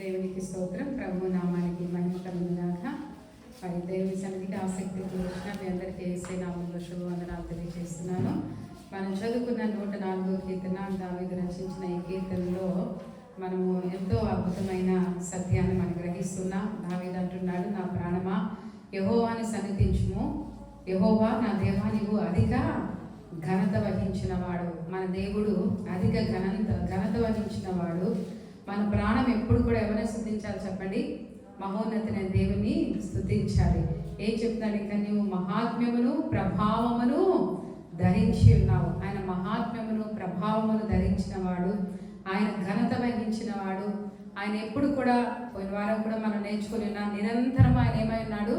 దేవునికి స్తోత్రం ప్రభు నామానికి మహిమ కలుగుగాక మరి దేవుని సన్నిధికి ఆసక్తి వచ్చిన మీ అందరికీ వేసే నామంలో శుభవందనాలు తెలియజేస్తున్నాను. మనం చదువుకున్న నూట నాలుగో కీర్తన దావీదు రచించిన ఈ కీర్తనలో మనము ఎంతో అద్భుతమైన సత్యాన్ని మనం గ్రహిస్తున్నాం. దావీదు అంటున్నాడు నా ప్రాణమా? యహోవాని సన్నిధించుము. యహోవా నా దేవా నీవు అధిక ఘనత వహించిన వాడు మన దేవుడు అధిక ఘనత ఘనత వహించిన వాడు మన ప్రాణం ఎప్పుడు కూడా ఎవరైనా స్థుతించాలి చెప్పండి. మహోన్నతమైన దేవుని స్థుతించాలి. ఏం చెప్తాడు ఇంకా నీవు మహాత్మ్యమును ప్రభావమును ధరించి ఉన్నావు. ఆయన మహాత్మ్యమును ప్రభావమును ధరించిన వాడు ఆయన ఘనత వహించిన వాడు. ఆయన ఎప్పుడు కూడా పోయిన వారం కూడా మనం నేర్చుకుని ఉన్నాం. నిరంతరం ఆయన ఏమై ఉన్నాడు?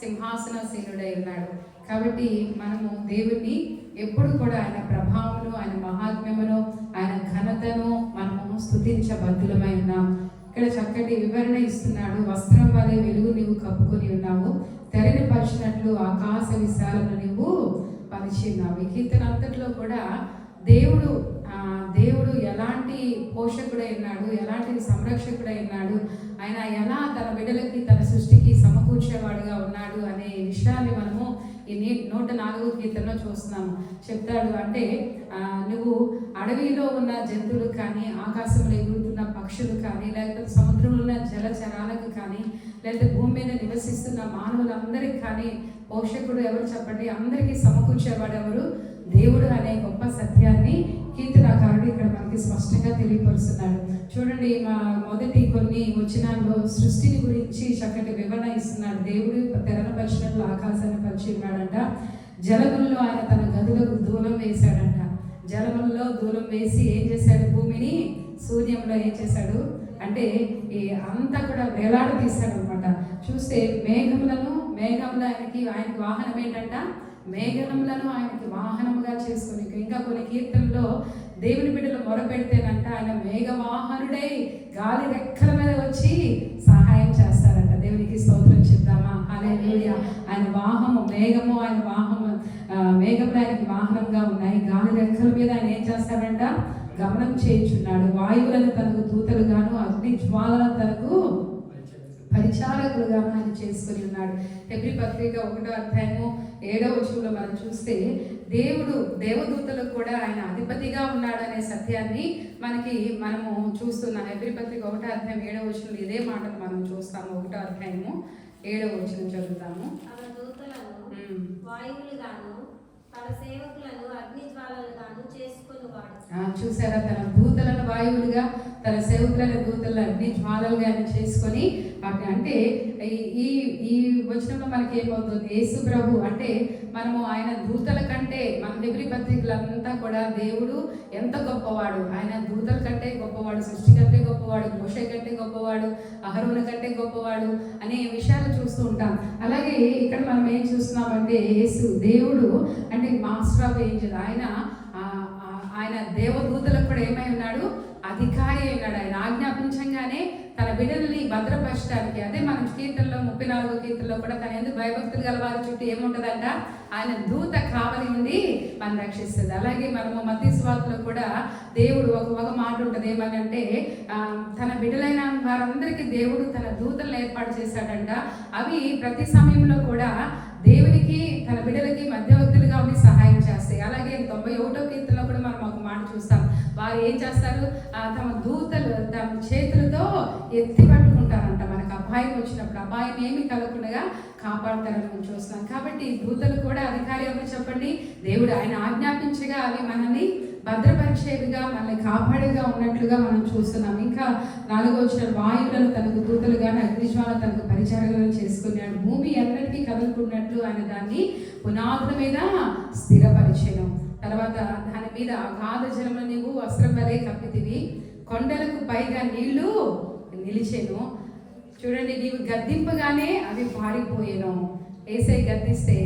సింహాసనశీనుడై ఉన్నాడు. కాబట్టి మనము దేవుణ్ణి ఎప్పుడు కూడా ఆయన ప్రభావమును ఆయన మహాత్మ్యమును ఆయన ఘనతను మనము స్థుతించబద్ధులమై ఉన్నాం ఇక్కడ చక్కటి వివరణ ఇస్తున్నాడు. వస్త్రం వలె వెలుగు నీవు కప్పుకొని ఉన్నావు. తెరని పరిచినట్లు ఆకాశ విశాలను నీవు పరిచిన్నావు ఈ కీర్తన అంతట్లో కూడా దేవుడు దేవుడు ఎలాంటి పోషకుడై ఉన్నాడు ఎలాంటి సంరక్షకుడై ఉన్నాడు ఆయన ఎలా తన బిడ్డలకి తన సృష్టికి సమకూర్చేవాడుగా ఉన్నాడు అనే విషయాన్ని మనము ఈ నూట నాలుగు కీర్తనలో చూస్తున్నాము. చెప్తాడు అంటే నువ్వు అడవిలో ఉన్న జంతువులు కానీ ఆకాశంలో ఎగురుతున్న పక్షులు కానీ లేకపోతే సముద్రంలో ఉన్న జలచరాలకు కానీ లేకపోతే భూమి మీద నివసిస్తున్న మానవులందరికీ కానీ పోషకుడు ఎవరు చెప్పండి? అందరికీ సమకూర్చేవాడు ఎవరు? దేవుడు అనే గొప్ప సత్యాన్ని కీర్తనాకారుడు ఇక్కడ మనకి స్పష్టంగా తెలియపరుస్తున్నాడు. చూడండి మా మొదటి కొన్ని వచనాల్లో సృష్టిని గురించి చక్కటి వివరణ ఇస్తున్నాడు. దేవుడు తెరల పరిచినట్లు ఆకాశాన్ని పరిచి ఉన్నాడంట జలముల్లో ఆయన తన గదులకు దూలం వేశాడంట. జలములలో దూరం వేసి ఏం చేశాడు? భూమిని సూర్యంలో ఏం చేశాడు? అంటే ఈ అంతా కూడా వేలాడ తీశాడు అనమాట చూస్తే మేఘములను మేఘములు ఆయనకి ఆయనకి వాహనం ఏంటంట? మేఘములను ఆయనకి వాహనముగా చేసుకుని ఇంకా కొన్ని కీర్తనలో దేవుని బిడ్డలు మొరపెడితేనంట ఆయన మేఘవాహనుడై గాలి రెక్కల మీద వచ్చి సహాయం చేస్తారంట దేవునికి స్తోత్రం చెప్తామా హల్లెలూయా. ఆయన వాహము మేఘము ఆయన వాహము ఆ, మేఘములు ఆయనకి వాహనము గాలి రెక్కల మీద ఆయన ఏం చేస్తాడంట? గమనం చేయించున్నాడు. వాయువులను తనకు దూతలుగాను అగ్ని జ్వాలను తనకు పరిచారకులుగా ఆయన చేసుకుని ఉన్నాడు. ఎబ్రి పత్రిక ఒకటో అధ్యాయము ఏడవ వచనంలో మనం చూస్తే దేవుడు దేవదూతలకు కూడా ఆయన అధిపతిగా ఉన్నాడు అనే సత్యాన్ని మనకి మనము చూస్తున్నాం. ఎబ్రి పత్రిక ఒకటో అధ్యాయం ఏడవ వచనంలో ఇదే మాటను మనం చూస్తాము. ఒకటో అధ్యాయము ఏడవ వచనం చదువుతాము. వాయువులుగాను తన సేవకులను అగ్ని జ్వాలలుగాను చేసుకునివాడు ఆ, చూసారా? తన భూతలను వాయువులుగా తన సేవకులైన దూతలను అన్ని జ్వాలలుగా ఆయన చేసుకొని అంటే ఈ- ఈ వచనంలో మనకి ఏమవుతుంది యేసు ప్రభు అంటే మనము ఆయన దూతల కంటే మన ఎవరి పత్రికలంతా కూడా దేవుడు ఎంత గొప్పవాడు? ఆయన దూతల కంటే గొప్పవాడు సృష్టి కంటే గొప్పవాడు మోష కంటే గొప్పవాడు అహరోన కంటే గొప్పవాడు అనే విషయాలు చూస్తూ ఉంటాం. అలాగే ఇక్కడ మనం ఏం చూస్తున్నామంటే యేసు దేవుడు అంటే మాస్టర్ ఆఫ్ ఏంజల్. ఆయన ఆయన దేవదూతలకు కూడా ఏమై ఉన్నాడు? అధికారి అయినాడు ఆయన. ఆజ్ఞాపించంగానే తన బిడ్డల్ని భద్రపరచడానికి అదే మనం కీర్తనలో ముప్పై నాలుగు కీర్తనలో కూడా తన ఎందుకు భయభక్తులు గల వారి చుట్టూ ఏముంటుందంట ఆయన దూత కావలి ఉండి మనం రక్షిస్తుంది. అలాగే మనము మధ్య స్వార్థలో కూడా దేవుడు ఒక ఒక మాట ఉంటుంది ఏమనంటే అంటే తన బిడ్డలైన వారందరికీ దేవుడు తన దూతలను ఏర్పాటు చేశాడంట. అవి ప్రతి సమయంలో కూడా దేవునికి తన బిడ్డలకి మధ్యవర్తులుగా ఉండి సహాయం చేస్తాయి. అలాగే తొంభై ఒకటో కీర్తనలో కూడా మనం ఒక మాట చూస్తాం వారు ఏం చేస్తారు? తమ దూతలు తమ చేతులతో ఎత్తి పట్టుకుంటారంట. మనకు అపాయం వచ్చినప్పుడు అపాయం ఏమి కలగకుండా కాపాడతారని మనం చూస్తాం కాబట్టి దూతలు కూడా అధికారి ఎవరు చెప్పండి? దేవుడు ఆయన ఆజ్ఞాపించగా అవి మనల్ని భద్రపరిచేవిగా మనల్ని కాపాడేగా ఉన్నట్లుగా మనం చూస్తున్నాం. ఇంకా నాలుగో వచ్చిన వాయువులను తనకు దూతలుగా అగ్నిజ్వాల తనకు పరిచారకులను చేసుకున్నాడు. భూమి ఎన్నటికీ కదులుకున్నట్లు ఆయన దాన్ని పునాదుల మీద స్థిరపరిచయం తర్వాత దాని మీద అగాధ జలములు నీవు వస్త్రం వలె కప్పితివి. కొండలకు పైగా నీళ్ళు నిలిచెను. చూడండి నీవు గద్దింపగానే అవి పారిపోయాను. ఏసై గద్దిస్తే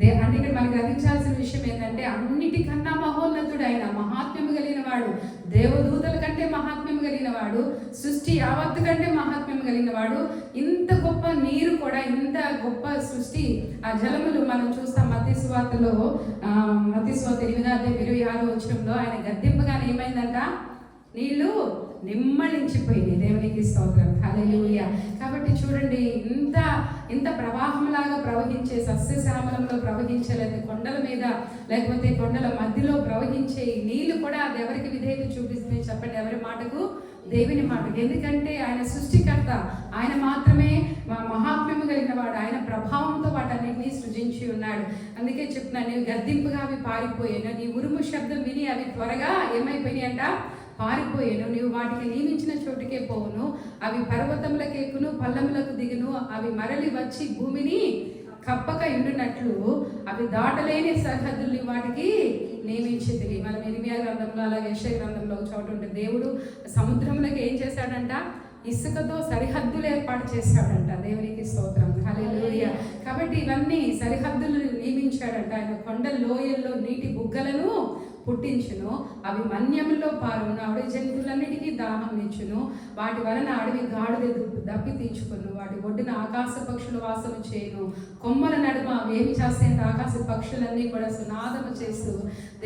దే అంటే ఇక్కడ మనం గ్రహించాల్సిన విషయం ఏంటంటే అన్నిటికన్నా మహోన్నతుడు ఆయన మహాత్మ్యము కలిగిన వాడు దేవదూతల కంటే మహాత్మ్యము కలిగిన వాడు సృష్టి యావత్తు కంటే మహాత్మ్యము కలిగిన వాడు ఇంత గొప్ప నీరు కూడా ఇంత గొప్ప సృష్టి ఆ జలములు మనం చూస్తాం మతి స్వాతలో మతి స్వాత ఎనిమిదో అధ్యాయం ఇరవై ఆరో వచ్చరంలో ఆయన గద్దెంపగానే ఏమైందంట? నీళ్ళు నిమ్మళించిపోయింది దేవునికి స్తోత్రం. హల్లెలూయా. కాబట్టి చూడండి ఇంత ఇంత ప్రవాహంలాగా ప్రవహించే సస్యశ్యామలంలో ప్రవహించలేదు కొండల మీద లేకపోతే కొండల మధ్యలో ప్రవహించే నీళ్ళు కూడా అది ఎవరికి విధేయత చూపిస్తుంది చెప్పండి ఎవరి మాటకు? దేవుని మాట. ఎందుకంటే ఆయన సృష్టికర్త. ఆయన మాత్రమే మహాత్మ్యము కలిగిన వాడు ఆయన ప్రభావంతో వాటన్నిటినీ సృజించి ఉన్నాడు. అందుకే చెప్తున్నాను నేను గద్దింపుగా అవి పారిపోయాను. నీ ఉరుము శబ్దం విని అవి త్వరగా ఏమైపోయినాయి అంట పారిపోయాను. నీవు వాటికి నియమించిన చోటుకే పోవును. అవి పర్వతములకు పల్లములకు దిగును. అవి మరలి వచ్చి భూమిని కప్పక ఉండినట్లు. అవి దాటలేని సరిహద్దుల్ని వాటికి నియమించింది. మనం ఇరిమియా గ్రంథంలో అలాగే యెషయ గ్రంథంలో చోటు చోట ఉంటుంది. దేవుడు సముద్రములకు ఏం చేశాడంట? ఇసుకతో సరిహద్దులు ఏర్పాటు చేశాడంట. దేవునికి స్తోత్రం. హల్లెలూయా. కాబట్టి ఇవన్నీ సరిహద్దులు నియమించాడంట. ఆయన కొండ లోయల్లో నీటి బుగ్గలను పుట్టించును. అవి మన్యములో పారును. అడవి జంతువులన్నిటికీ దాహం ఇచ్చును. వాటి వలన అడవి గాడిద దప్పి తీర్చుకును. వాటి ఒడ్డున ఆకాశ పక్షులు వాసన చేయును. కొమ్మల నడుమ వేమి చేసేంత ఆకాశ పక్షులన్నీ కూడా సునాదము చేస్తూ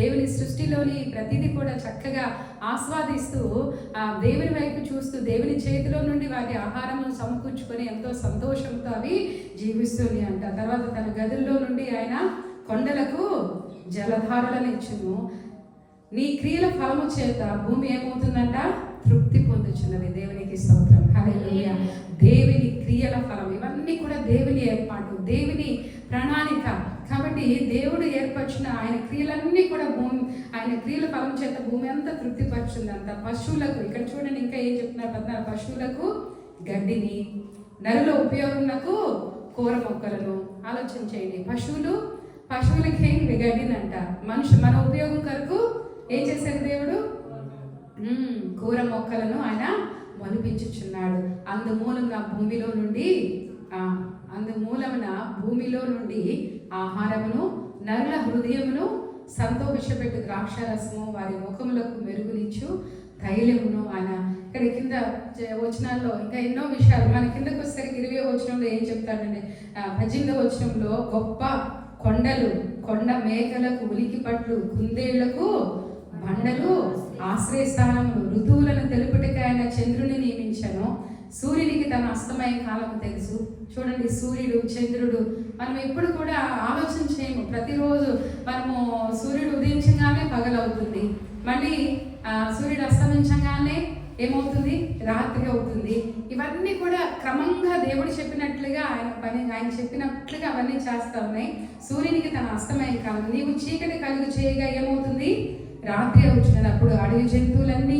దేవుని సృష్టిలోని ప్రతిదీ కూడా చక్కగా ఆస్వాదిస్తూ ఆ దేవుని వైపు చూస్తూ దేవుని చేతిలో నుండి వాటి ఆహారమును సమకూర్చుకొని ఎంతో సంతోషంతో అవి జీవిస్తుంది అంట. తర్వాత తన గదుల్లో నుండి ఆయన కొండలకు జలధారలను ఇచ్చును. నీ క్రియల ఫలము చేత భూమి ఏమవుతుందంట? తృప్తి పొందుచున్నది. దేవునికి స్తోత్రం. హల్లెలూయా. దేవుని క్రియల ఫలం. ఇవన్నీ కూడా దేవుని ఏర్పాటు. దేవుని ప్రణాళిక. కాబట్టి దేవుడు ఏర్పరిచిన ఆయన క్రియలన్నీ కూడా భూమి ఆయన క్రియల ఫలం చేత భూమి అంతా తృప్తిపరుచుందంట పశువులకు ఇక్కడ చూడండి ఇంకా ఏం చెప్తున్నారు పద్నాలుగు పశువులకు గడ్డిని నరుల ఉపయోగంకు కూర మొక్కలను. ఆలోచన చేయండి. పశువులు పశువులకి గడ్డినంట మనుషు మన ఉపయోగం కొరకు ఏం చేశాడు దేవుడు? కూర మొక్కలను ఆయన మొలిపించుచున్నాడు. అందుమూలంగా భూమిలో నుండి అందుమూలమున భూమిలో నుండి ఆహారమును నరుల హృదయమును సంతోషపెట్టు ద్రాక్షారసము వారి ముఖములకు మెరుగునిచ్చు తైలమును ఆయన. ఇక్కడ కింద వచనాల్లో ఇంకా ఎన్నో విషయాలు. మన కిందకు వచ్చేసరికి ఇరవై వచనంలో ఏం చెప్తాడండి ఆ, వచనంలో గొప్ప కొండలు కొండ మేకలకు ఉలికి పట్లు కుందేళ్ళకు బండలు ఆశ్రయస్థానములు ఋతువులను తెలుపుటకి ఆయన చంద్రుని నియమించను. సూర్యునికి తన అస్తమయ కాలం తెలుసు. చూడండి సూర్యుడు చంద్రుడు. మనం ఎప్పుడు కూడా ఆలోచన చేయము. ప్రతిరోజు మనము సూర్యుడు ఉదయించగానే పగలవుతుంది. మళ్ళీ సూర్యుడు అస్తమించగానే ఏమవుతుంది? రాత్రి అవుతుంది. ఇవన్నీ కూడా క్రమంగా దేవుడు చెప్పినట్లుగా ఆయన పని ఆయన చెప్పినట్లుగా అవన్నీ చేస్తా ఉన్నాయి. సూర్యునికి తన అస్తమయ్యే కాలం నీవు చీకటి కలుగు చేయగా ఏమవుతుంది? రాత్రి వచ్చినప్పుడు అడవి జంతువులన్నీ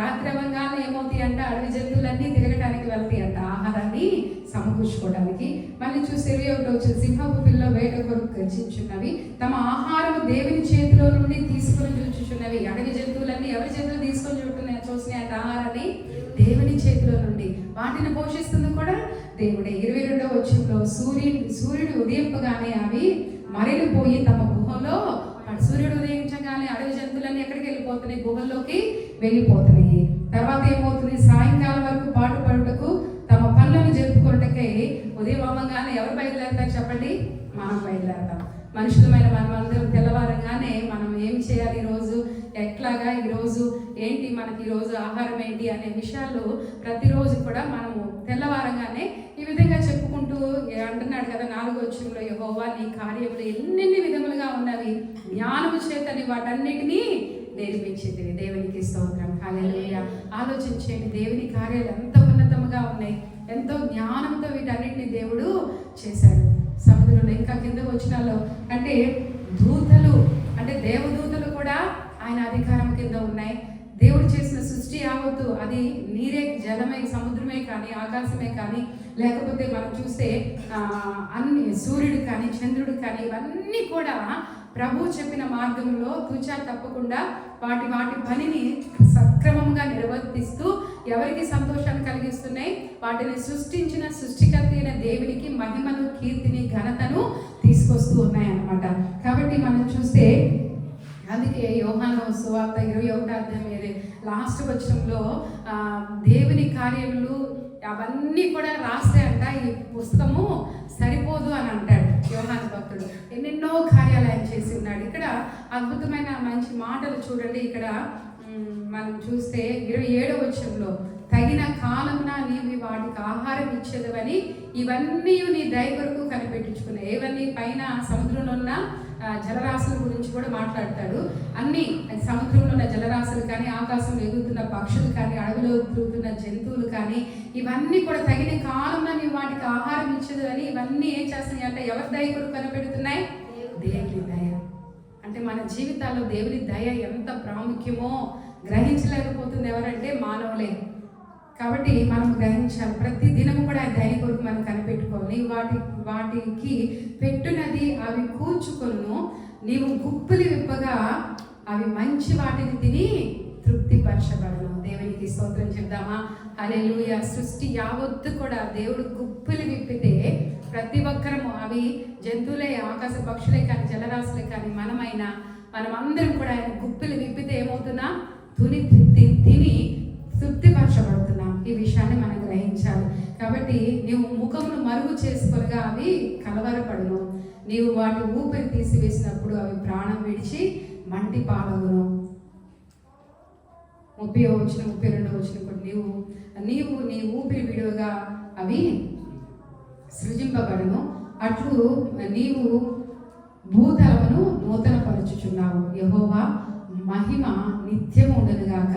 రాత్రి అవ్వగానే ఏమవుతాయి అంటే? అడవి జంతువులన్నీ తిరగటానికి వెళ్తాయి అంట. ఆహారాన్ని సమకూర్చుకోవడానికి మళ్ళీ చూసి ఇరవై ఒకటి వచ్చింది సింహపు పిల్ల వేట కొరకు గర్జించున్నవి. తమ ఆహారం దేవుని చేతిలో నుండి తీసుకొని చూచుచున్నవి. అడవి జంతువులన్నీ ఎవరి చేతిలో తీసుకొని చూస్తున్నాయి చూసినాయి అంట. ఆహారాన్ని దేవుని చేతిలో నుండి. వాటిని పోషిస్తుంది కూడా దేవుడే. ఇరవై రెండవ వచ్చంలో సూర్యుడు సూర్యుడు ఉదయింపగానే అవి మరలిపోయి తమ గుహలో అటు సూర్యుడు ఉదయించగానే అడవి జంతువులన్నీ ఎక్కడికి వెళ్ళిపోతున్నాయి? గుహల్లోకి వెళ్ళిపోతున్నాయి. తర్వాత ఏమవుతుంది? సాయంకాలం వరకు పాటు పడుటకు తమ పనులను జరుపుకోవటకై ఉదయం అవ్వగానే ఎవరు బయలుదేరతారు చెప్పండి? మనం బయలుదేరతాం. మనుషులమైన మనం అందరం తెల్లవారంగానే మనం ఏం చేయాలి ఈరోజు? ఎట్లాగా ఈరోజు ఏంటి మనకి ఈరోజు ఆహారం ఏంటి అనే విషయాలు ప్రతిరోజు కూడా మనము తెల్లవారంగానే ఈ విధంగా చెప్పుకుంటూ అంటున్నాడు కదా నాలుగో వచ్చంలో యహోవా నీ కార్యములు ఎన్నెన్ని విధములుగా ఉన్నవి జ్ఞానము చేతని వాటన్నిటినీ నేర్పించింది దేవునికి స్తోత్రం. హల్లెలూయా. ఆలోచించండి దేవుని కార్యాలు ఎంత ఉన్నతముగా ఉన్నాయి ఎంతో జ్ఞానంతో వీటన్నిటిని దేవుడు చేశాడు. సముద్రంలో ఇంకా కింద వచ్చినాలో అంటే దూతలు అంటే దేవదూతలు కూడా ఆయన అధికారం కింద ఉన్నాయి. దేవుడు చేసిన సృష్టి యావత్తు అది నీరే జలమే సముద్రమే కానీ ఆకాశమే కానీ లేకపోతే మనం చూస్తే అన్ని సూర్యుడు కానీ చంద్రుడు కానీ ఇవన్నీ కూడా ప్రభు చెప్పిన మార్గంలో తూచా తప్పకుండా వాటి వాటి పనిని సక్రమంగా నిర్వర్తిస్తూ ఎవరికి సంతోషాన్ని కలిగిస్తున్నాయి? వాటిని సృష్టించిన సృష్టికర్త అయిన దేవునికి మహిమను కీర్తిని ఘనతను తీసుకొస్తూ ఉన్నాయి అన్నమాట కాబట్టి మనం చూస్తే అందుకే యోహాను సువార్త ఇరవై ఒకటి అధ్యాయం ఏదే లాస్ట్ వచ్చంలో దేవుని కార్యములు అవన్నీ కూడా రాస్తే అంట ఈ పుస్తకము సరిపోదు అని అంటాడు యోహాను భక్తుడు. ఎన్నెన్నో కార్యాలు ఆయన చేసి ఉన్నాడు. ఇక్కడ అద్భుతమైన మంచి మాటలు చూడండి. ఇక్కడ మనం చూస్తే ఇరవై ఏడవ వచ్చంలో తగిన కాలమున నీవి వాటికి ఆహారం ఇచ్చేదవని ఇవన్నీ నీ దయ కొరకు కనిపెట్టించుకున్నాయి ఏవన్నీ పైన సముద్రంలో ఉన్న జలరాశుల గురించి కూడా మాట్లాడతాడు. అన్ని సముద్రంలో ఉన్న జలరాశులు కానీ ఆకాశంలో ఎగురుతున్న పక్షులు కానీ అడవిలో తిరుగుతున్న జంతువులు కానీ ఇవన్నీ కూడా తగిన కాలంలో నీవు వాటికి ఆహారం ఇచ్చదు అని ఇవన్నీ ఏం చేస్తున్నాయి అంటే ఎవరి దయ కనిపెడుతున్నాయి? దేవుని దయ. అంటే మన జీవితాల్లో దేవుని దయ ఎంత ప్రాముఖ్యమో గ్రహించలేకపోతుంది ఎవరంటే మానవులే. కాబట్టి మనం గ్రహించాలి ప్రతి దినము కూడా ఆ కొరకు మనం కనిపెట్టుకోవాలి. వాటి వాటికి పెట్టునది అవి కూర్చుకొను నీవు గుప్పులు విప్పగా అవి మంచి వాటిని తిని తృప్తిపరచబడను. దేవునికి స్తోత్రం చెప్దామా? హల్లెలూయా. సృష్టి యావత్తు కూడా దేవుడు గుప్పులు విప్పితే ప్రతి ఒక్కరము అవి జంతువులే ఆకాశ పక్షులే కానీ జలరాశులే కానీ మనమైనా మనమందరం కూడా ఆయన గుప్పులు విప్పితే ఏమవుతున్నా తుని తిని తృప్తిపరచబడుతుంది. ఈ విషయాన్ని మనం గ్రహించాలి. కాబట్టి నీవు ముఖమును మరుగు చేసుకొనగా అవి కలవరపడును. నీవు వాటి ఊపిరి తీసివేసినప్పుడు అవి ప్రాణం విడిచి మంటి పాలగును. ముప్పై వచ్చిన ముప్పై రెండు వచ్చినప్పుడు నీవు నీవు నీ ఊపిరి విడువగా అవి సృజింపబడును. అట్లు నీవు భూతలమును నూతనపరుచుచున్నావు. యహోవా మహిమ నిత్యము ఉండనుగాక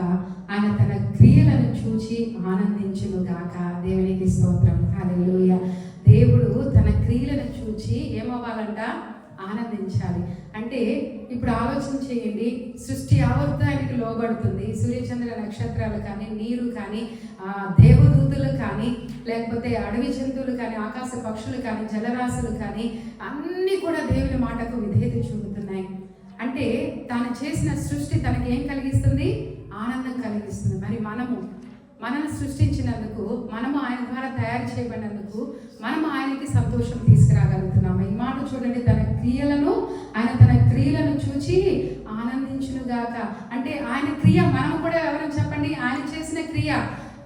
ఆయన తన క్రియలను చూచి ఆనందించునుగాక దేవునికి స్తోత్రం. హల్లెలూయ. దేవుడు తన క్రియలను చూచి ఏమవ్వాలంట? ఆనందించాలి. అంటే ఇప్పుడు ఆలోచన చేయండి. సృష్టి యావత్తు ఆయనకి లోబడుతుంది. సూర్యచంద్ర నక్షత్రాలు కానీ నీరు కానీ దేవదూతులు కానీ లేకపోతే అడవి జంతువులు కానీ ఆకాశ పక్షులు కానీ జలరాశులు కానీ అన్నీ కూడా దేవుని మాటకు విధేయత చూపుతున్నాయి. అంటే తాను చేసిన సృష్టి తనకి ఏం కలిగిస్తుంది? ఆనందం కలిగిస్తుంది. మరి మనము మనల్ని సృష్టించినందుకు మనము ఆయన ద్వారా తయారు చేయబడినందుకు మనము ఆయనకి సంతోషం తీసుకురాగలుగుతున్నాము. ఈ మాట చూడండి తన క్రియలను ఆయన తన క్రియలను చూచి ఆనందించునుగాక. అంటే ఆయన క్రియ మనం కూడా ఎవరైనా చెప్పండి? ఆయన చేసిన క్రియ.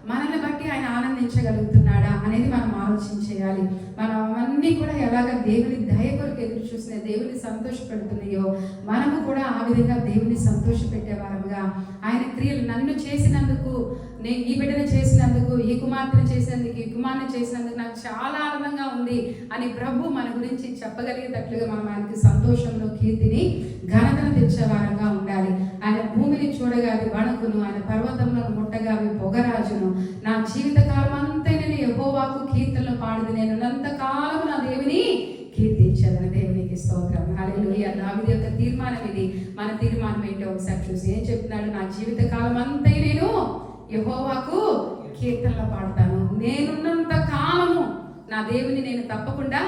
మనల్ని బట్టి ఆయన ఆనందించగలుగుతున్నాడా అనేది మనం ఆలోచన చేయాలి మనం అవన్నీ కూడా ఎలాగ దేవుని దయ కొరకు ఎదురు చూసిన దేవుని సంతోషపెడుతున్నాయో మనము కూడా ఆ విధంగా దేవుని సంతోషపెట్టేవారముగా ఆయన క్రియలు నన్ను చేసినందుకు నేను ఈ బిడ్డను చేసినందుకు ఈ కుమార్తెను చేసేందుకు ఈ కుమార్ని చేసినందుకు నాకు చాలా ఆనందంగా ఉంది అని ప్రభు మన గురించి చెప్పగలిగేటట్లుగా మనం ఆయనకి సంతోషంలో కీర్తిని ఘనతను తెచ్చేవారంగా ఉండాలి. ఆయన భూమిని చూడగా అది వణుకును ఆయన పర్వతంలో ముట్టగా అవి పొగరాజును. నా జీవితకాలం అంతే నేను యహోవాకు కీర్తనలు పాడింది నేను కాలం నా దేవుని కీర్తించదని. దేవునికి స్తోత్రం. హల్లెలూయ. దావిది యొక్క తీర్మానం ఇది. మన తీర్మానం ఏంటో ఒకసారి చూసి ఏం చెప్తున్నాడు? నా జీవిత కాలం అంతా నేను యహోవాకు కీర్తనలు పాడతాను. నేనున్నంత కాలము నా దేవుని నేను తప్పకుండా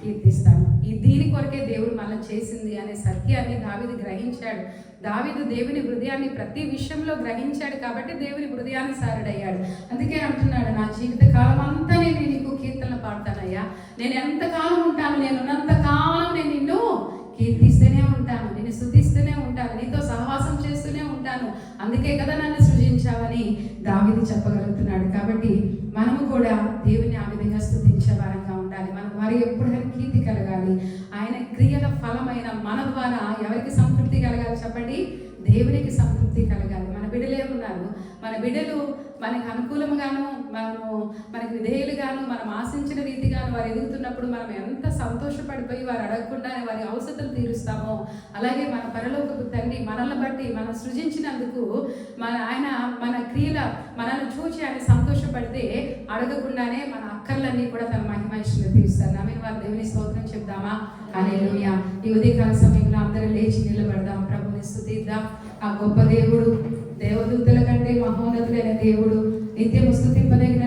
కీర్తిస్తాను. ఈ దీని కొరకే దేవుడు మళ్ళీ చేసింది అనే సత్యాన్ని దావిది గ్రహించాడు. దావిదు దేవుని హృదయాన్ని ప్రతి విషయంలో గ్రహించాడు కాబట్టి దేవుని హృదయాన్ని సారుడయ్యాడు. అందుకే అంటున్నాడు నా జీవిత కాలం అంతా నేను నీకు కీర్తనలు పాడతానయ్యా. నేను ఎంత కాలం ఉంటాను నేను ఉన్నంత కాలం నేను నిన్ను కీర్తిస్తూనే ఉంటాను నేను శుద్ధిస్తూనే ఉంటాను నీతో సహవాసం చేస్తూనే ఉంటాను. అందుకే కదా నన్ను స్థుతించావని దావిది చెప్పగలుగుతున్నాడు. కాబట్టి మనము కూడా దేవుని ఆ విధంగా స్థుతించే వారంగా ఉండాలి. మనం వారి ఎప్పుడైనా కీర్తి కలగాలి. ఆయన క్రియల ఫలమైన మన ద్వారా ఎవరికి సంతృప్తి కలగాలి చెప్పండి? దేవునికి సంతృప్తి కలగాలి. మన బిడ్డలు ఏమున్నారు? మన బిడ్డలు మనకు అనుకూలంగాను మనము మనకి విధేయులుగాను మనం ఆశించిన రీతిగాను వారు ఎదుగుతున్నప్పుడు మనం ఎంత సంతోషపడిపోయి వారు అడగకుండానే వారి అవసరం తీరుస్తామో అలాగే మన పరలోకపు తండ్రి మనల్ని బట్టి మనం సృజించినందుకు మన ఆయన మన క్రియల మనల్ని చూచి ఆయన సంతోషపడితే అడగకుండానే మన అక్కర్లన్నీ కూడా తన మహిమ తీరుస్తారు. నమ్మిన వారి దేవుని స్తోత్రం చెప్దామా? అనే ఈ ఉదయకాల సమయంలో అందరూ లేచి నిలబడదాం. ప్రభుని స్థుతిద్దాం ఆ గొప్ప దేవుడు దేవదూతల కంటే మహోన్నతులైన దేవుడు నిత్యము స్థుతింపదగిన